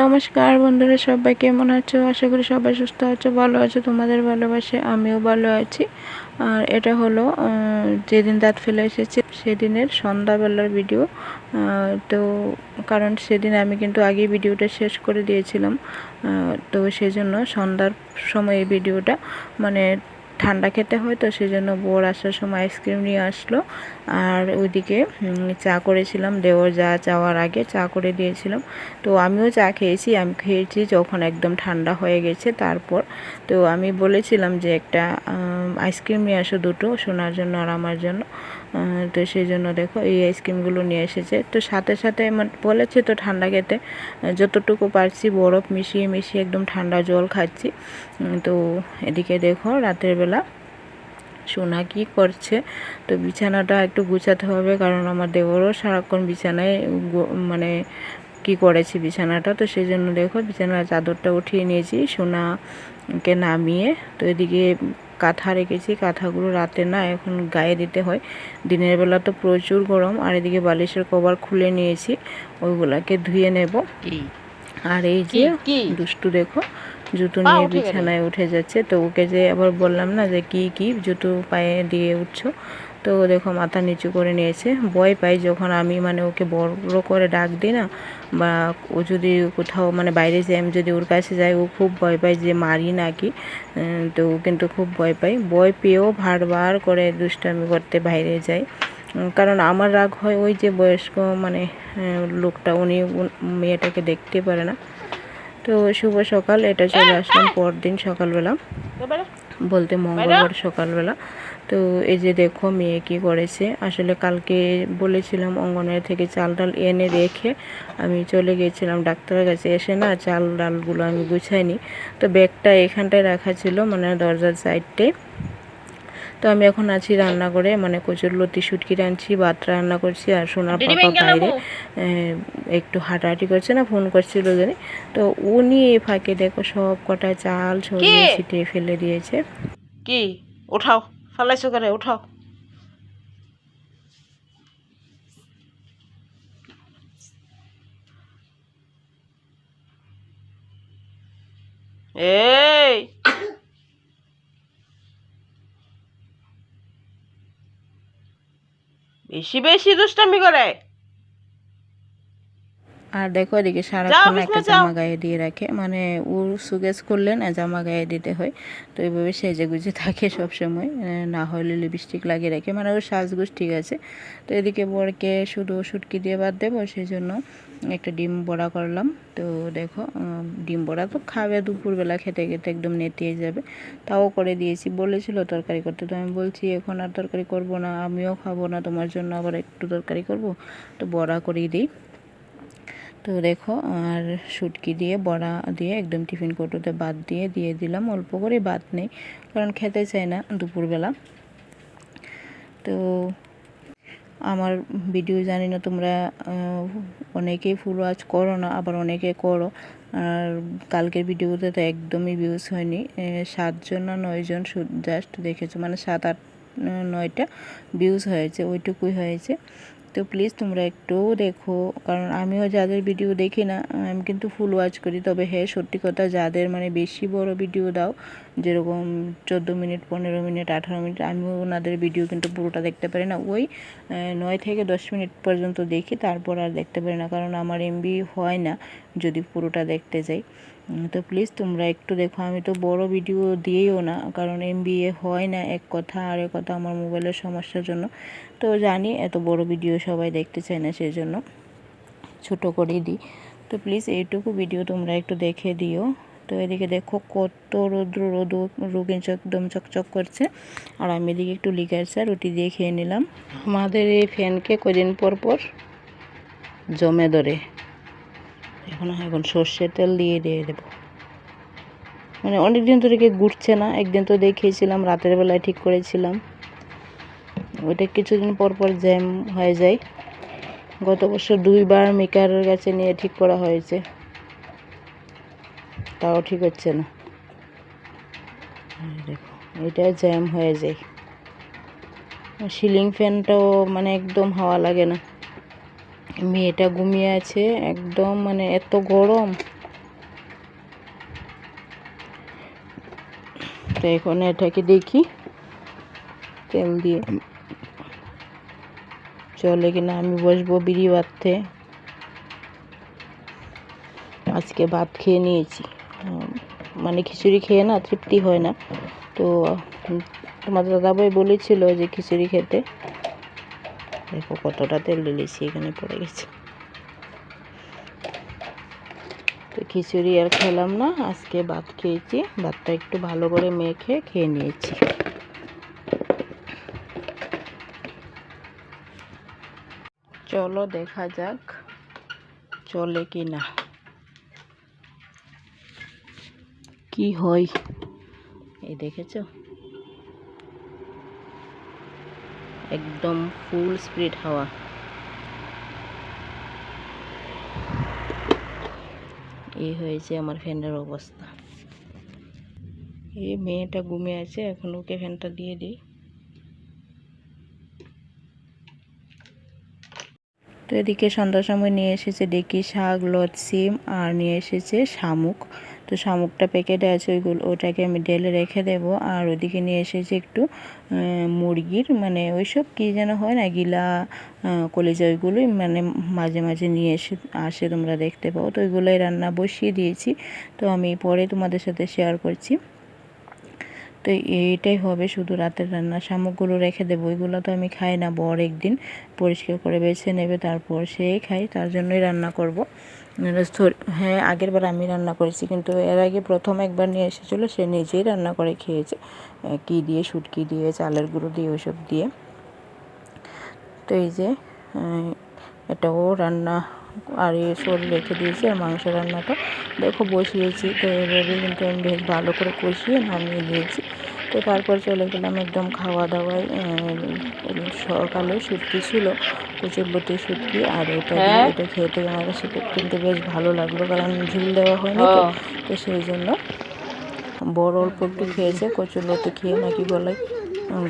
নমস্কার বন্ধুরা, সবাই কেমন আছো? আশা করি সবাই সুস্থ আছো, ভালো আছো, তোমাদের ভালোবাসে আমিও ভালো আছি। আর এটা হলো যেদিন দাঁত ফেলে এসেছে, সেদিনের সন্ধ্যাবেলার ভিডিও তো কারণ সেদিন আমি কিন্তু আগেই ভিডিওটা শেষ করে দিয়েছিলাম। তো সেজন্য সন্ধ্যার সময় এই ভিডিওটা মানে ঠান্ডা খেতে হয়, তো সেজন্য বোর আসার সময় আইসক্রিম নিয়ে আসলো। আর ওইদিকে চা করেছিলাম, দেওয়ার যা চাওয়ার আগে চা করে দিয়েছিলাম। তো আমিও চা খেয়েছি, আমি খেয়েছি যখন একদম ঠান্ডা হয়ে গেছে তারপর। তো আমি বলেছিলাম যে একটা আইসক্রিম নিয়ে আসো দুটো শোনার জন্য আর আমার জন্য। তো সেই জন্য দেখো এই আইসক্রিমগুলো নিয়ে এসেছে। তো সাথে সাথে বলেছে তো ঠান্ডা খেতে। যতটুকু পারছি বরফ মিশিয়ে মিশিয়ে একদম ঠান্ডা জল খাচ্ছি। তো এদিকে দেখো রাতের বেলা সোনা কি করছে? তো বিছানাটা একটু গুছাতে হবে কারণ আমার দেবরও সারাক্ষণ বিছানায় মানে কি করেছি বিছানাটা। তো সেই জন্য দেখো বিছানার চাদরটা উঠিয়ে নিয়েছি সোনাকে নামিয়ে। তো এদিকে কাঁথা রেখেছি কাঁথাগুলো রাতে না এখন গায়ে দিতে হয়। দিনের বেলা তো প্রচুর গরম আর এদিকে বালিশের কভার খুলে নিয়েছি ওইগুলাকে ধুয়ে নেব। আর এই যে দুষ্টু দেখো জুতো নিয়ে বিছানায় উঠে যাচ্ছে। তো ওকে যে আবার বললাম না যে কি কি জুতো পায়ে দিয়ে উঠছো? তো ও দেখো মাথা নিচু করে নিয়েছে। ভয় পাই যখন আমি মানে ওকে বড় করে ডাক দিই না বা ও যদি কোথাও মানে বাইরে যাই আমি যদি ওর কাছে যাই ও খুব ভয় পায় যে মারি নাকি। তো ও কিন্তু খুব ভয় পাই ভয় পেয়েও ভারবার করে দুষ্টামি করতে বাইরে যায়। উম, কারণ আমার রাগ হয় ওই যে বয়স্ক মানে লোকটা উনি মেয়েটাকে দেখতে পারে না। তো শুভ সকাল এটা চলে আসলাম পরদিন সকালবেলা। বলতে মঙ্গলবার সকালবেলা। তো এই যে দেখো মেয়ে কি করেছে। আসলে কালকে বলেছিলাম অঙ্গনের থেকে চাল ডাল এনে রেখে আমি চলে গিয়েছিলাম ডাক্তারের কাছে। এসে না চাল ডালগুলো আমি গুছাইনি। তো ব্যাগটা এখানটায় রাখা ছিল মানে দরজার সাইডটায়। তো আমি এখন আছি রান্না করে মানে কচুর লতি শুটকি রাঁধছি ভাত রান্না করছি আর সোনার পাপা বাইরে একটু হাঁটাহাঁটি করছে না ফোন করছিল জানি তো উনি এই ফাঁকে দেখো সব কটা চাল ছড়িয়ে ছিটিয়ে ফেলে দিয়েছে। কি? উঠাও ফালাইছো করে উঠাও। এই! বেশি বেশি দুষ্টামি করে। আর দেখো এদিকে সারাক্ষণ একটা জামা গায়ে দিয়ে রাখে। মানে ওর সুগেস করলে না জামা গায়ে দিতে হয়। তো এইভাবে সেজে গুজে থাকে সবসময়। না হলে লিপস্টিক লাগিয়ে রাখে। মানে ওর সাজগুজ ঠিক আছে। তো এদিকে বরকে শুধু শুটকি দিয়ে বাদ দেবো। সেই জন্য একটা ডিম বড়া করলাম। তো দেখো ডিম বড়া তো খাবে দুপুরবেলা খেতে খেতে একদম নেতিয়ে যাবে। তাও করে দিয়েছি। বলেছিল তরকারি করতে। তো আমি বলছি এখন আর তরকারি করব না। আমিও খাব না। তোমার জন্য আবার একটু তরকারি করব? তো বড়া করেই দিই। তো দেখো, আর শুটকি দিয়ে, বড়া দিয়ে, একদম টিফিন কৌটোতে বাদ দিয়ে দিয়ে দিলাম। অল্প করে বাদ নেই, কারণ খেতে চাই না দুপুরবেলা। তো আমার ভিডিও জানি না তোমরা অনেকেই ফুল ওয়াচ করো না, আবার অনেকে করো। আর কালকের ভিডিওতে তো একদমই ভিউজ হয়নি। সাতজন না নয়জন জাস্ট দেখেছ মানে সাত আট নয়টা ভিউজ হয়েছে, ওইটুকুই হয়েছে। তো প্লিজ তোমরা একটু দেখো। কারণ আমিও যাদের ভিডিও দেখি না, আমি কিন্তু ফুল ওয়াচ করি। তবে হ্যাঁ সত্যি কথা যাদের মানে বেশি বড় ভিডিও দাও, যেরকম চোদ্দ মিনিট, পনেরো মিনিট, আঠারো মিনিট আমিও ওনাদের ভিডিও কিন্তু পুরোটা দেখতে পারি না। ওই নয় থেকে দশ মিনিট পর্যন্ত দেখি, তারপর আর দেখতে পারি না। কারণ আমার এমবি হয় না, যদি পুরোটা দেখতে যাই। তো প্লিজ তোমরা একটু দেখো, আমি তো বড় ভিডিও দিয়েও না, কারণ এমবিএ হয় না এক কথা আর এক কথা আমার মোবাইলের সমস্যার জন্য। তো জানি এত বড় ভিডিও সবাই দেখতে চায় না সেই জন্য ছোট করেই দিই। তো প্লিজ এইটুকু ভিডিও তোমরা একটু দেখে দিও। তো এদিকে দেখো কত রৌদ্র রোদ রোগিন একদম চকচক করছে। আর আমি এদিকে একটু লিকার চা রুটি দিয়ে খেয়ে নিলাম। আমাদের এই ফ্যানকে কদিন পর পর জমে ধরে। এখন এখন সর্ষের তেল দিয়ে দিয়ে দেবো। মানে অনেক দিন ধরে ঘুরছে না, একদিন তো দেখিয়েছিলাম, রাতের বেলায় ঠিক করেছিলাম। ওইটা কিছুদিন পর পর জ্যাম হয়ে যায়। গত বছর দুইবার মেকারের কাছে নিয়ে ঠিক করা হয়েছে। তাও ঠিক হচ্ছে না। দেখো, এটা জ্যাম হয়ে যায়। সিলিং ফ্যানটাও মানে একদম হাওয়া লাগে না। মেয়েটা ঘুমিয়ে আছে, একদম মানে এত গরম। তো এখন এটাকে দেখি, তেল দিয়ে। চলে কিনা আমি বসবো বিড়ি বাঁধতে। আজকে ভাত খেয়ে নিয়েছি। মানে খিচুড়ি খেয়ে না, তৃপ্তি হয় না। তো, তোমার দাদাভাই বলেছিল যে খিচুড়ি খেতে। দেখো কতটা তেল ঢেলেছি, এখানে পড়ে গেছে। তো খিচুড়ি আর খেলাম না, আজকে ভাত খেয়েছি, ভাতটা একটু ভালো করে মেখে খেয়ে নিয়েছি। চলো দেখা যাক চলে কি না কি হয়? এই দেখেছ? একদম ফুল স্পিড হাওয়া। এই হয়েছে আমার ফ্যানের অবস্থা। এই মেয়েটা ঘুমিয়ে আছে, এখন ওকে ফ্যানটা দিয়ে দিই। তো এদিকে সন্ধ্যার সময় নিয়ে এসেছে ডেকি শাক লত সিম আর নিয়ে এসেছে শামুক। তো শামুকটা প্যাকেটে আছে, ওইগুলো, ওটাকে আমি ডেলে রেখে দেব। আর ওদিকে নিয়ে এসেছি একটু মুরগির মানে ওইসব কী যেন হয় না, গিলা কলেজা, ওইগুলোই মানে মাঝে মাঝে নিয়ে এসে, আসে তোমরা দেখতে পাও। তো ওইগুলোই রান্না বসিয়ে দিয়েছি। তো আমি পরে তোমাদের সাথে শেয়ার করছি। তো এইটাই হবে শুধু রাতের রান্না। শামুকগুলো রেখে দেবো। ওইগুলো তো আমি খাই না, বর একদিন পরিষ্কার করে বেছে নেবে, তারপর সেই খাই তার জন্যই রান্না করব। হ্যাঁ আগের বার আমি রান্না করেছি, কিন্তু এর আগে প্রথম একবার নিয়ে এসেছিল, সে নিজেই রান্না করে খেয়েছে। কী দিয়ে, শুটকি দিয়ে, চালের গুঁড়ো দিয়ে, ওইসব দিয়ে। তো এই যে এটাও রান্না আর এ সর রেখে দিয়েছি আর মাংস রান্নাটা। দেখো বসিয়েছি তো এভাবে কিন্তু আমি বেশ ভালো করে কষিয়ে নামিয়ে দিয়েছি। তো তারপর চলে গেলাম একদম খাওয়া দাওয়ায় সকালে শুটকি ছিল প্রচুর বটি শুটকি আর এটা হ্যাঁ? এটা খেতে আমার কাছে কিন্তু বেশ ভালো লাগল কারণ ঝুল দেওয়া হয়নি তো তো সেই জন্য বড় অল্প একটু খেয়েছে কচুর লতি খেয়ে নাকি গলায়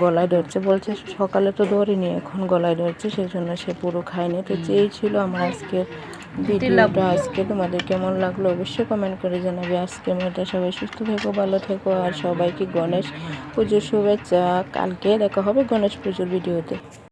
গলায় ধরছে বলছে সকালে তো ধরিনি এখন গলায় ধরছে সেই জন্য সে পুরো খায়নি। তো যেই ছিল আমার আজকে ভিডিওটা। আজকে তোমাদের কেমন লাগল অবশ্যই কমেন্ট করে জানাবে। আজকে মেয়েটা সবাই সুস্থ থেকো ভালো থেকো আর সবাইকে গণেশ পুজোর শুভেচ্ছা। কালকে দেখা হবে গণেশ পুজোর ভিডিওতে।